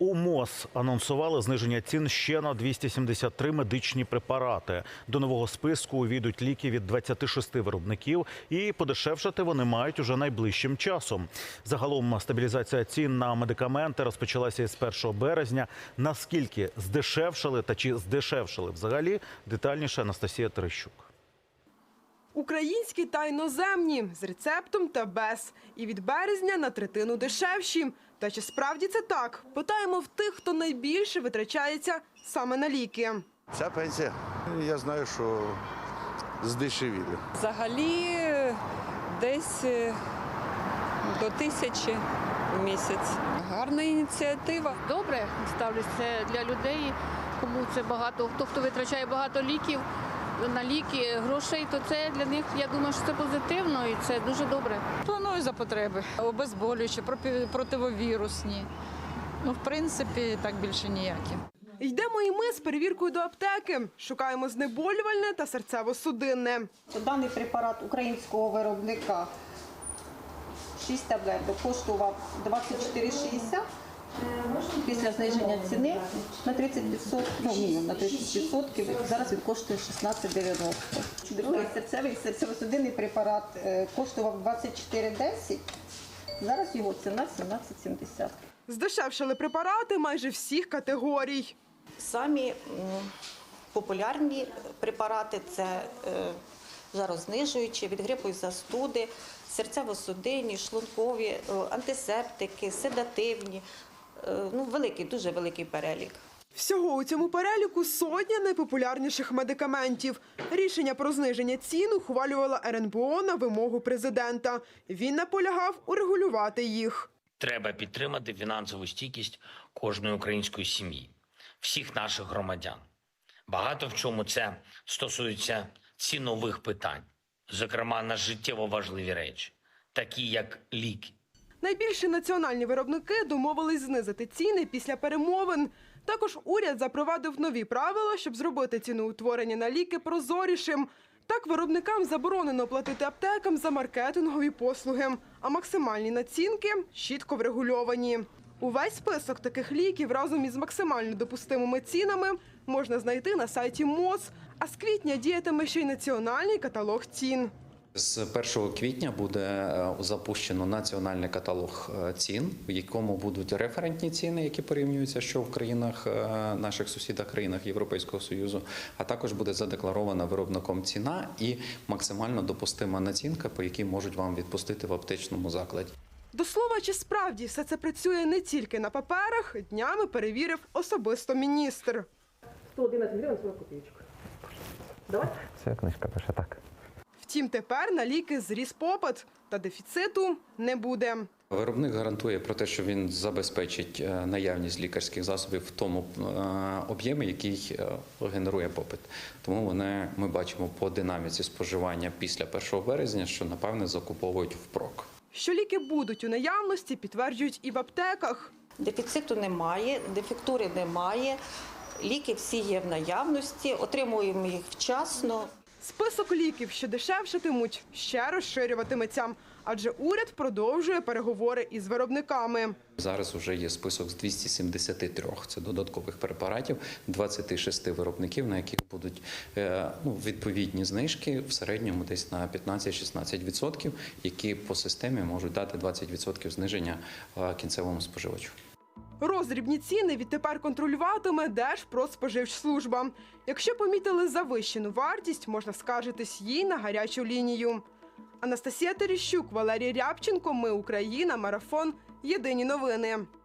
У МОЗ анонсували зниження цін ще на 273 медичні препарати. До нового списку увійдуть ліки від 26 виробників, і подешевшати вони мають уже найближчим часом. Загалом стабілізація цін на медикаменти розпочалася із 1 березня. Наскільки здешевшали та чи здешевшили взагалі детальніше Анастасія Терещук. Українські та іноземні з рецептом та без. І від березня на третину дешевші. Та чи справді це так? Питаємо в тих, хто найбільше витрачається саме на ліки. Ця пенсія, я знаю, що здешевіли. Взагалі десь е, до тисячі в місяць. Гарна ініціатива. добре ставлюся для людей, кому це багато, хто хто витрачає багато ліків на ліки, грошей, то це для них, я думаю, що це позитивно і це дуже добре. Планую за потреби. Обезболюючі, противовірусні. Ну, в принципі, так більше ніякі. Йдемо і ми з перевіркою до аптеки. Шукаємо знеболювальне та серцево-судинне. Даний препарат українського виробника 6 таблеток коштував 24,60. Після зниження ціни на 30%, ну, мінімум на 30%, зараз він коштує 16,90. Другий серцевий серцево-судинний препарат е, коштував 24,10, зараз його ціна 17,70. Здешевшили препарати майже всіх категорій. Самі популярні препарати це е, жарознижуючі від грипу і застуди, серцево-судинні, шлункові, е, антисептики, седативні. Е, Ну, великий, дуже великий перелік. Всього у цьому переліку сотня найпопулярніших медикаментів. Рішення про зниження цін ухвалювала РНБО на вимогу президента. Він наполягав урегулювати їх. Треба підтримати фінансову стійкість кожної української сім'ї, всіх наших громадян. Багато в чому це стосується цінових питань, зокрема на життєво важливі речі, такі як ліки. Найбільші національні виробники домовились знизити ціни після перемовин. Також уряд запровадив нові правила, щоб зробити ціноутворення на ліки прозорішим. Так виробникам заборонено платити аптекам за маркетингові послуги, а максимальні націнки чітко врегульовані. Увесь список таких ліків разом із максимально допустимими цінами можна знайти на сайті МОЗ. А з квітня діятиме ще й національний каталог цін. З 1 квітня буде е, запущено національний каталог е, цін, в якому будуть референтні ціни, які порівнюються, що в країнах е, наших сусідах, країнах Європейського союзу, а також буде задекларована виробником ціна і максимально допустима націнка, по якій можуть вам відпустити в аптечному закладі. До слова, чи справді все це працює не тільки на паперах, днями перевірив особисто міністр. 111 гривень 40 копійочок. Це книжка пише так. Втім, тепер на ліки зріс попит, та дефіциту не буде. Виробник гарантує про те, що він забезпечить е, наявність лікарських засобів в тому е, об'ємі, який е, генерує попит. Тому вони ми бачимо по динаміці споживання після 1 березня, що напевне закуповують впрок. Що ліки будуть у наявності, підтверджують і в аптеках. Дефіциту немає, дефектури немає, ліки всі є в наявності, отримуємо їх вчасно. Список ліків, що дешевшатимуть, ще розширюватиметься, адже уряд продовжує переговори із виробниками. Зараз вже є список з 273 це додаткових препаратів, 26 виробників, на яких будуть е, ну, відповідні знижки в середньому десь на 15-16%, які по системі можуть дати 20% зниження е, кінцевому споживачу. Роздрібні ціни відтепер контролюватиме Держпродспоживслужба. Якщо помітили завищену вартість, можна скаржитись їй на гарячу лінію. Анастасія Терещук, Валерій Рябченко. Ми Україна. Марафон. Єдині новини.